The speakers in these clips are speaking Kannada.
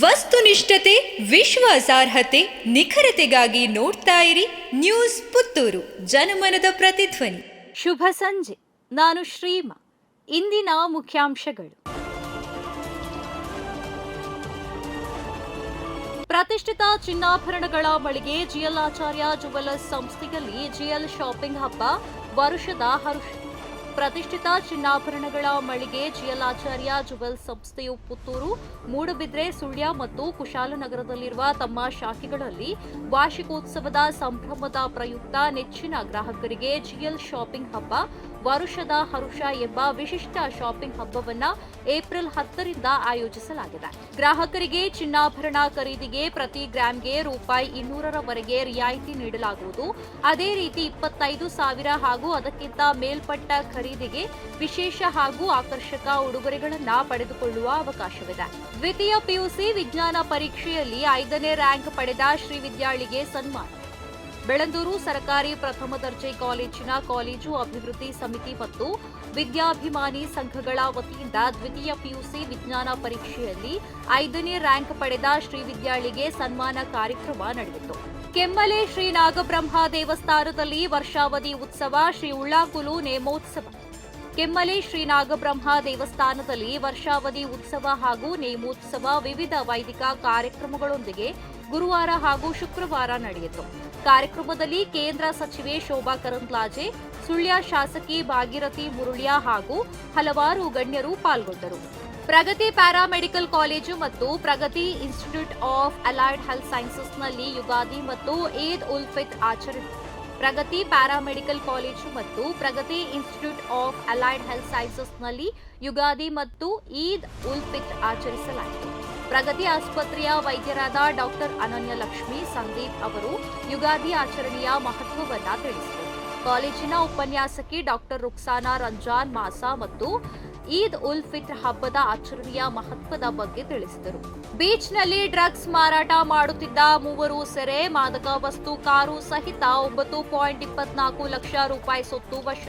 ವಸ್ತುನಿಷ್ಠತೆ, ವಿಶ್ವಾಸಾರ್ಹತೆ, ನಿಖರತೆಗಾಗಿ ನೋಡ್ತಾ ಇರಿ ನ್ಯೂಸ್ ಪುತ್ತೂರು, ಜನಮನದ ಪ್ರತಿಧ್ವನಿ. ಶುಭ ಸಂಜೆ. ನಾನು ಶ್ರೀಮಾ. ಇಂದಿನ ಮುಖ್ಯಾಂಶಗಳು. ಪ್ರತಿಷ್ಠಿತ ಚಿನ್ನಾಭರಣಗಳ ಮಳಿಗೆ ಜಿಎಲ್ ಆಚಾರ್ಯ ಜುವೆಲರ್ಸ್ ಸಂಸ್ಥೆಯಲ್ಲಿ ಜಿಎಲ್ ಶಾಪಿಂಗ್ ಹಬ್ಬ, ವರುಷದ ಹರುಷ ಪ್ರತಿಷ್ಠಿತ ಚಿನ್ನಾಭರಣಗಳ ಮಳಿಗೆ ಜಿಎಲ್ ಆಚಾರ್ಯ ಜುವೆಲ್ಸ್ ಸಂಸ್ಥೆಯು ಪುತ್ತೂರು, ಮೂಡುಬಿದ್ರೆ, ಸುಳ್ಯ ಮತ್ತು ಕುಶಾಲನಗರದಲ್ಲಿರುವ ತಮ್ಮ ಶಾಖೆಗಳಲ್ಲಿ ವಾರ್ಷಿಕೋತ್ಸವದ ಸಂಭ್ರಮದ ಪ್ರಯುಕ್ತ ನೆಚ್ಚಿನ ಗ್ರಾಹಕರಿಗೆ ಜಿಎಲ್ ಶಾಪಿಂಗ್ ಹಬ್ಬ ವರುಷದ ಹರುಷ ಎಂಬ ವಿಶಿಷ್ಟ ಶಾಪಿಂಗ್ ಹಬ್ಬವನ್ನ ಏಪ್ರಿಲ್ ಹತ್ತರಿಂದ ಆಯೋಜಿಸಲಾಗಿದೆ. ಗ್ರಾಹಕರಿಗೆ ಚಿನ್ನಾಭರಣ ಖರೀದಿಗೆ ಪ್ರತಿ ಗ್ರಾಂಗೆ ರೂಪಾಯಿ ಇನ್ನೂರರವರೆಗೆ ರಿಯಾಯಿತಿ ನೀಡಲಾಗುವುದು. ಅದೇ ರೀತಿ ಇಪ್ಪತ್ತೈದು ಸಾವಿರ ಹಾಗೂ ಅದಕ್ಕಿಂತ ಮೇಲ್ಪಟ್ಟ ಖರೀದಿಗೆ ವಿಶೇಷ ಹಾಗೂ ಆಕರ್ಷಕ ಉಡುಗೊರೆಗಳನ್ನು ಪಡೆದುಕೊಳ್ಳುವ ಅವಕಾಶವಿದೆ. ದ್ವಿತೀಯ ಪಿಯುಸಿ ವಿಜ್ಞಾನ ಪರೀಕ್ಷೆಯಲ್ಲಿ ಐದನೇ ರ್ಯಾಂಕ್ ಪಡೆದ ಶ್ರೀವಿದ್ಯಾಳಿಗೆ ಸನ್ಮಾನ. ಬೆಳಂದೂರು ಸರ್ಕಾರಿ ಪ್ರಥಮ ದರ್ಜೆ ಕಾಲೇಜಿನ ಕಾಲೇಜು ಅಭಿವೃದ್ಧಿ ಸಮಿತಿ ಮತ್ತು ವಿದ್ಯಾಭಿಮಾನಿ ಸಂಘಗಳ ವತಿಯಿಂದ ದ್ವಿತೀಯ ಪಿಯುಸಿ ವಿಜ್ಞಾನ ಪರೀಕ್ಷೆಯಲ್ಲಿ ಐದನೇ ರ್ಯಾಂಕ್ ಪಡೆದ ಶ್ರೀವಿದ್ಯಾಳಿಗೆ ಸನ್ಮಾನ ಕಾರ್ಯಕ್ರಮ ನಡೆಯಿತು ಕೆಮ್ಮಲೆ ಶ್ರೀ ನಾಗಬ್ರಹ್ಮ ದೇವಸ್ಥಾನದಲ್ಲಿ ವರ್ಷಾವಧಿ ಉತ್ಸವ ಶ್ರೀ ಉಳ್ಳಾಕುಲು ನೇಮೋತ್ಸವ. ಕೆಮ್ಮಲೆ ಶ್ರೀ ನಾಗಬ್ರಹ್ಮ ದೇವಸ್ಥಾನದಲ್ಲಿ ವರ್ಷಾವಧಿ ಉತ್ಸವ ಹಾಗೂ ನೇಮೋತ್ಸವ ವಿವಿಧ ವೈದಿಕ ಕಾರ್ಯಕ್ರಮಗಳೊಂದಿಗೆ ಗುರುವಾರ ಹಾಗೂ ಶುಕ್ರವಾರ ನಡೆಯಿತು. ಕಾರ್ಯಕ್ರಮದಲ್ಲಿ ಕೇಂದ್ರ ಸಚಿವೆ ಶೋಭಾ ಕರಂದ್ಲಾಜೆ, ಸುಳ್ಯ ಶಾಸಕಿ ಭಾಗೀರಥಿ ಮುರುಳ್ಯ ಹಾಗೂ ಹಲವಾರು ಗಣ್ಯರು ಪಾಲ್ಗೊಂಡರು. ಪ್ರಗತಿ ಪ್ಯಾರಾಮೆಡಿಕಲ್ ಕಾಲೇಜು ಮತ್ತು Pragati institute of allied health ಸೈನ್ಸಸ್ನಲ್ಲಿ Ugadi ಮತ್ತು ಈದ್ ಉಲ್ ಫಿತ್ ಆಚರಣೆ. ಪ್ರಗತಿ ಪ್ಯಾರಾಮೆಡಿಕಲ್ ಕಾಲೇಜು ಮತ್ತು Pragati institute of allied health ಸೈನ್ಸಸ್ನಲ್ಲಿ Ugadi ಮತ್ತು ಈದ್ ಉಲ್ ಫಿತ್ ಆಚರಿಸಲಾಯಿತು. ಪ್ರಗತಿ ಆಸ್ಪತ್ರೆಯ ವೈದ್ಯರಾದ ಡಾಕ್ಟರ್ ಅನನ್ಯ ಲಕ್ಷ್ಮಿ, ಸಂದೀಪ್ ಅವರು ಯುಗಾದಿ ಆಚರಣೆಯ ಮಹತ್ವವನ್ನು ತಿಳಿಸಿದರು. ಕಾಲೇಜಿನ ಉಪನ್ಯಾಸಕಿ ಡಾಕ್ಟರ್ ರುಕ್ಸಾನಾ ರಂಜಾನ್ ಮಾಸಾ ಮತ್ತು ಈದ್ ಉಲ್ ಫಿತ್ರ್ ಹಬ್ಬದ ಆಚರಣೆಯ ಮಹತ್ವದ ಬಗ್ಗೆ ತಿಳಿಸಿದರು. ಬೀಚ್ನಲ್ಲಿ ಡ್ರಗ್ಸ್ ಮಾರಾಟ ಮಾಡುತ್ತಿದ್ದ ಮೂವರು ಸೆರೆ, ಮಾದಕ ವಸ್ತು, ಕಾರು ಸಹಿತ ಒಂಬತ್ತು ಪಾಯಿಂಟ್ ಇಪ್ಪತ್ನಾಲ್ಕು ಲಕ್ಷ ರೂಪಾಯಿ ಸೊತ್ತು ವಶ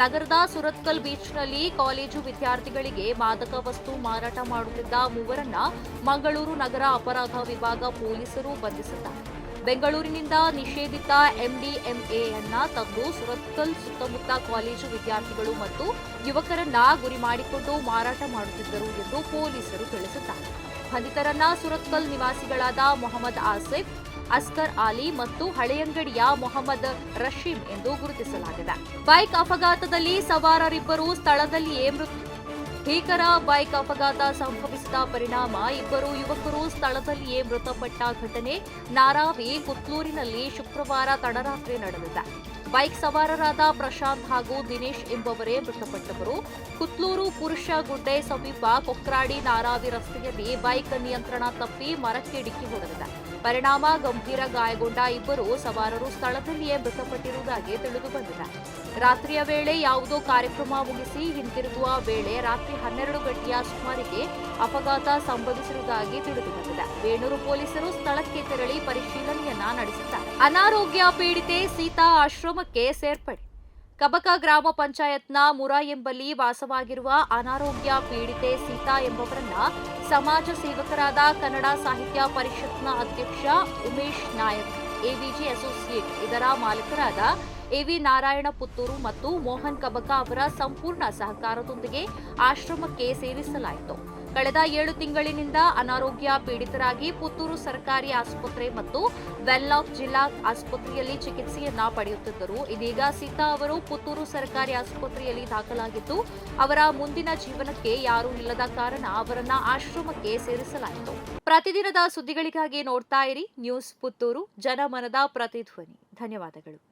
ನಗರದ ಸುರತ್ಕಲ್ ಬೀಚ್ನಲ್ಲಿ ಕಾಲೇಜು ವಿದ್ಯಾರ್ಥಿಗಳಿಗೆ ಮಾದಕ ವಸ್ತು ಮಾರಾಟ ಮಾಡುತ್ತಿದ್ದ ಮೂವರನ್ನ ಮಂಗಳೂರು ನಗರ ಅಪರಾಧ ವಿಭಾಗ ಪೊಲೀಸರು ಬಂಧಿಸಿದ್ದಾರೆ. ಬೆಂಗಳೂರಿನಿಂದ ನಿಷೇಧಿತ ಎಂಡಿಎಂಎಯನ್ನ ತಂದು ಸುರತ್ಕಲ್ ಸುತ್ತಮುತ್ತ ಕಾಲೇಜು ವಿದ್ಯಾರ್ಥಿಗಳು ಮತ್ತು ಯುವಕರನ್ನ ಗುರಿ ಮಾಡಿಕೊಂಡು ಮಾರಾಟ ಮಾಡುತ್ತಿದ್ದರು ಎಂದು ಪೊಲೀಸರು ತಿಳಿಸಿದ್ದಾರೆ. ಬಂಧಿತರನ್ನ ಸುರತ್ಕಲ್ ನಿವಾಸಿಗಳಾದ ಮೊಹಮ್ಮದ್ ಆಸಿಫ್ ಅಸ್ಕರ್ ಆಲಿ ಮತ್ತು ಹಳೆಯಂಗಡಿಯ ಮೊಹಮ್ಮದ್ ರಶೀಂ ಎಂದು ಗುರುತಿಸಲಾಗಿದೆ. ಬೈಕ್ ಅಪಘಾತದಲ್ಲಿ ಸವಾರರಿಬ್ಬರು ಸ್ಥಳದಲ್ಲಿಯೇ ಮೃತ ಭೀಕರ ಬೈಕ್ ಅಪಘಾತ ಸಂಭವಿಸಿದ ಪರಿಣಾಮ ಇಬ್ಬರು ಯುವಕರು ಸ್ಥಳದಲ್ಲಿಯೇ ಮೃತಪಟ್ಟ ಘಟನೆ ನಾರಾವಿ ಕುತ್ಲೂರಿನಲ್ಲಿ ಶುಕ್ರವಾರ ತಡರಾತ್ರಿ ನಡೆದಿದೆ. ಬೈಕ್ ಸವಾರರಾದ ಪ್ರಶಾಂತ್ ಹಾಗೂ ದಿನೇಶ್ ಎಂಬವರೇ ಮೃತಪಟ್ಟವರು. ಕುತ್ಲೂರು ಪುರುಷ ಗುಡ್ಡೆ ಸಮೀಪ ಕೊಕ್ರಾಡಿ ನಾರಾವಿ ರಸ್ತೆಯಲ್ಲಿ ಬೈಕ್ ನಿಯಂತ್ರಣ ತಪ್ಪಿ ಮರಕ್ಕೆ ಡಿಕ್ಕಿ ಹೊಡೆದಿದೆ. ಪರಿಣಾಮ ಗಂಭೀರ ಗಾಯಗೊಂಡ ಇಬ್ಬರು ಸವಾರರು ಸ್ಥಳದಲ್ಲಿಯೇ ಮೃತಪಟ್ಟಿರುವುದಾಗಿ ತಿಳಿದುಬಂದಿದೆ ರಾತ್ರಿಯ ವೇಳೆ ಯಾವುದೋ ಕಾರ್ಯಕ್ರಮ ಮುಗಿಸಿ ಹಿಂತಿರುಗುವ ವೇಳೆ ರಾತ್ರಿ ಹನ್ನೆರಡು ಗಂಟೆಯ ಸುಮಾರಿಗೆ ಅಪಘಾತ ಸಂಭವಿಸಿರುವುದಾಗಿ ತಿಳಿದುಬಂದಿದೆ ಬೇಣೂರು ಪೊಲೀಸರು ಸ್ಥಳಕ್ಕೆ ತೆರಳಿ ಪರಿಶೀಲನೆಯನ್ನ ನಡೆಸಿದ್ದಾರೆ. ಅನಾರೋಗ್ಯ ಪೀಡಿತೆ ಸೀತಾ ಆಶ್ರಮಕ್ಕೆ ಸೇರ್ಪಡೆ. ಕಬಕ ಗ್ರಾಮ ಪಂಚಾಯತ್ನ ಮುರಾ ಎಂಬಲ್ಲಿ ವಾಸವಾಗಿರುವ ಅನಾರೋಗ್ಯ ಪೀಡಿತೆ ಸೀತಾ ಎಂಬವರನ್ನ ಸಮಾಜ ಸೇವಕರಾದ ಕನ್ನಡ ಸಾಹಿತ್ಯ ಪರಿಷತ್ನ ಅಧ್ಯಕ್ಷ ಉಮೇಶ್ ನಾಯಕ್ ಎವಿಜಿ ಅಸೋಸಿಯೇಟ್ ಇದರ ಮಾಲೀಕರಾದ ಎವಿ ನಾರಾಯಣ ಪುತ್ತೂರು ಮತ್ತು ಮೋಹನ್ ಕಬಕ ಅವರ ಸಂಪೂರ್ಣ ಸಹಕಾರದೊಂದಿಗೆ ಆಶ್ರಮಕ್ಕೆ ಸೇರಿಸಲಾಯಿತು. ಕಳೆದ ಏಳು ತಿಂಗಳಿನಿಂದ ಅನಾರೋಗ್ಯ ಪೀಡಿತರಾಗಿ ಪುತ್ತೂರು ಸರ್ಕಾರಿ ಆಸ್ಪತ್ರೆ ಮತ್ತು ವೆಲ್ಲಾಕ್ ಜಿಲ್ಲಾ ಆಸ್ಪತ್ರೆಯಲ್ಲಿ ಚಿಕಿತ್ಸೆಯನ್ನ ಪಡೆಯುತ್ತಿದ್ದರು. ಇದೀಗ ಸೀತಾ ಅವರು ಪುತ್ತೂರು ಸರ್ಕಾರಿ ಆಸ್ಪತ್ರೆಯಲ್ಲಿ ದಾಖಲಾಗಿದ್ದು, ಅವರ ಮುಂದಿನ ಜೀವನಕ್ಕೆ ಯಾರೂ ಇಲ್ಲದ ಕಾರಣ ಅವರನ್ನ ಆಶ್ರಮಕ್ಕೆ ಸೇರಿಸಲಾಯಿತು. ಪ್ರತಿದಿನದ ಸುದ್ದಿಗಳಿಗಾಗಿ ನೋಡ್ತಾ ಇರಿ. ನ್ಯೂಸ್ ಪುತ್ತೂರು. ಜನಮನದ ಪ್ರತಿಧ್ವನಿ. ಧನ್ಯವಾದಗಳು.